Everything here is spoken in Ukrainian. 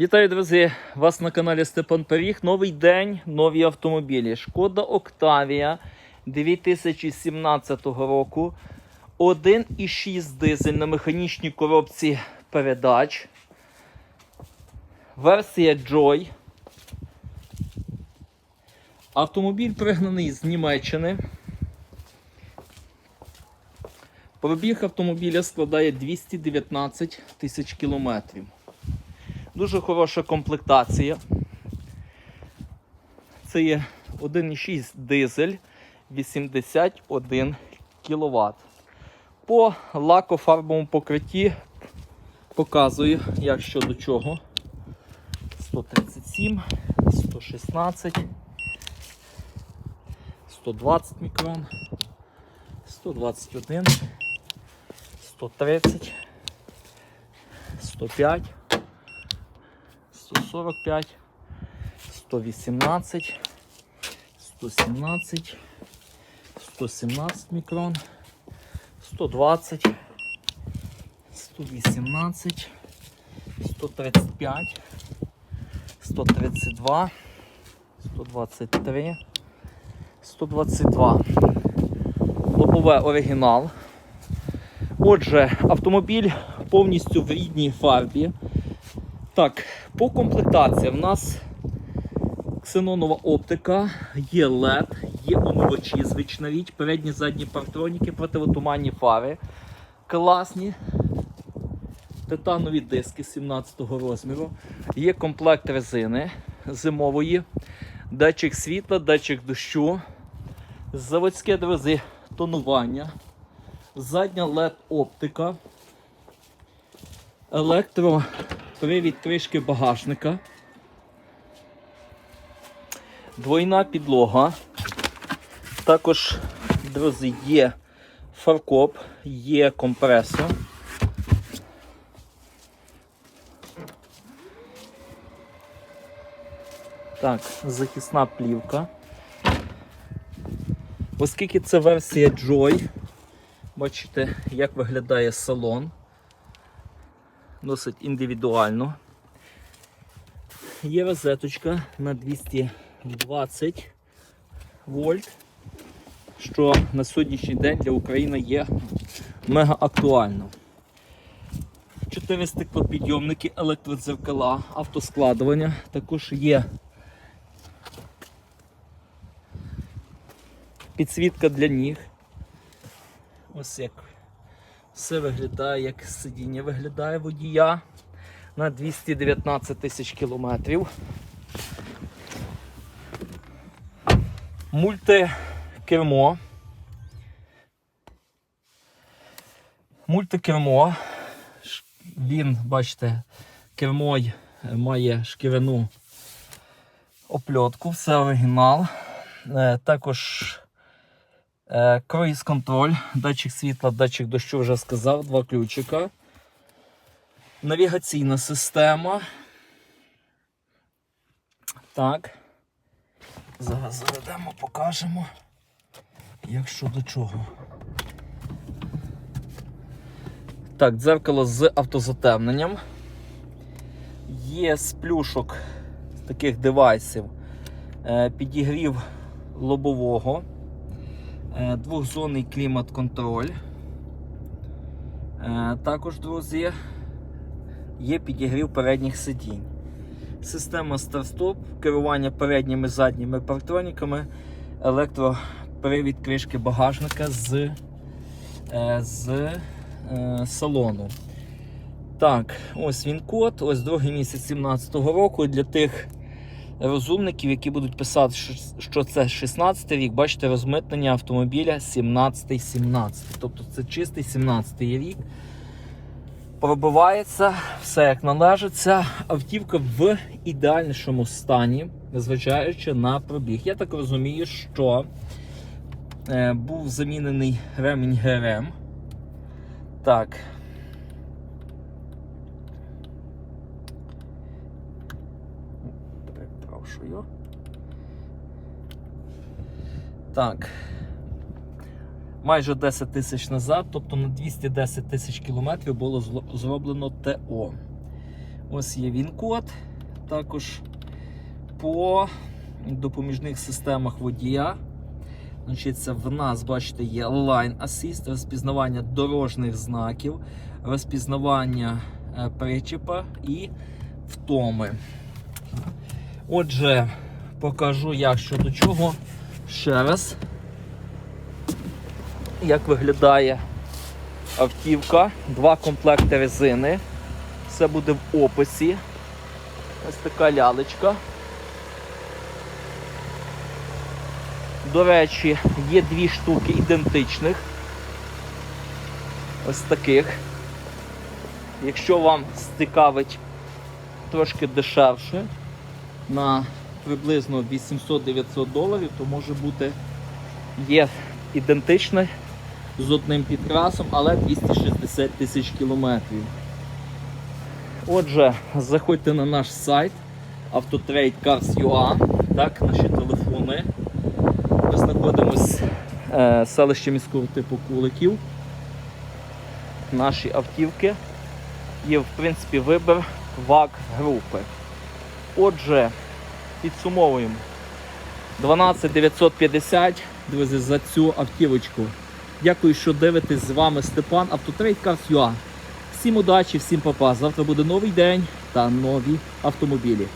Вітаю, друзі! Вас на каналі Степан Пиріг. Новий день, нові автомобілі. Шкода Октавія 2017 року. 1,6 дизель на механічній коробці передач. Версія Joy. Автомобіль пригнаний з Німеччини. Пробіг автомобіля складає 219 тисяч кілометрів. Дуже хороша комплектація. Це є 1,6 дизель 81 кВт. По лакофарбовому покритті показую, як що до чого. 137, 116, 120 мікрон, 121, 130, 105. 145, 118, 117, 117 мікрон, 120, 118, 135, 132, 123, 122. Лобове оригінал. Отже, автомобіль повністю в рідній фарбі. Так, по комплектації в нас ксенонова оптика, є LED, є омивачі, звична річ, передні задні партроніки, противотуманні фари. Класні титанові диски 17 розміру. Є комплект резини зимової, датчик світла, датчик дощу, заводське друзі, тонування, задня LED оптика, електро привід кришки багажника. Двойна підлога. Також, друзі, є фаркоп, є компресор. Так, захисна плівка. Оскільки це версія Joy, бачите, як виглядає салон досить індивідуально. Є розеточка на 220 вольт, що на сьогоднішній день для України є мега актуально. Чотири стеклопідйомники, електродзеркала, автоскладування. Також є підсвітка для ніг. Ось як все виглядає, як сидіння виглядає водія на 219 тисяч кілометрів. Мультикермо. Мультикермо. Він, бачите, кермо має шкіряну опльотку, все оригінал. Е, Також Круїз контроль, датчик світла, датчик дощу вже сказав, два ключика. Навігаційна система. Так. Зараз заведемо, покажемо, як що до чого. Так, дзеркало з автозатемненням. Є з плюшок таких девайсів. е, Підігрів лобового. Е, Двохзонний клімат-контроль. Е, Також, друзі, є підігрів передніх сидінь. Система старт-стоп, керування передніми задніми партроніками, електропривід кришки багажника з, е, з салону. Так, ось він код, ось другий місяць 17-го року. Для тих розумників, які будуть писати, що- це 16 рік, бачите, розмитнення автомобіля 17-17. Тобто це чистий 17 рік. Пробивається, все як належиться. Автівка в ідеальнішому стані, незважаючи на пробіг. Я так розумію, що е, був замінений ремінь ГРМ. Так. Перепрошую. Так. Майже 10 тисяч назад, тобто на 210 тисяч кілометрів було зроблено ТО. Ось є він код. також по допоміжних системах водія. Значить, це в нас, бачите, є Line Assist, розпізнавання дорожніх знаків, розпізнавання е, причепа і втоми. Отже, покажу, як що до чого. Ще раз. Як виглядає автівка, два комплекти резини. Все буде в описі. Ось така лялечка. До речі, є дві штуки ідентичних. Ось таких. Якщо вам цікавить трошки дешевше, на приблизно 800-900 доларів, то може бути є ідентичне з одним підкрасом, але 260 тисяч кілометрів. Отже, заходьте на наш сайт Autotrade.Cars.ua, так, наші телефони. Ми знаходимося е, селище міського типу Куликів. Наші автівки. Є, в принципі, вибір ВАГ групи. Отже, підсумовуємо. 12 950, друзі, за цю автівочку. Дякую, що дивитесь з вами Степан, Автотрейд. Всім удачі, всім папа. Завтра буде новий день та нові автомобілі.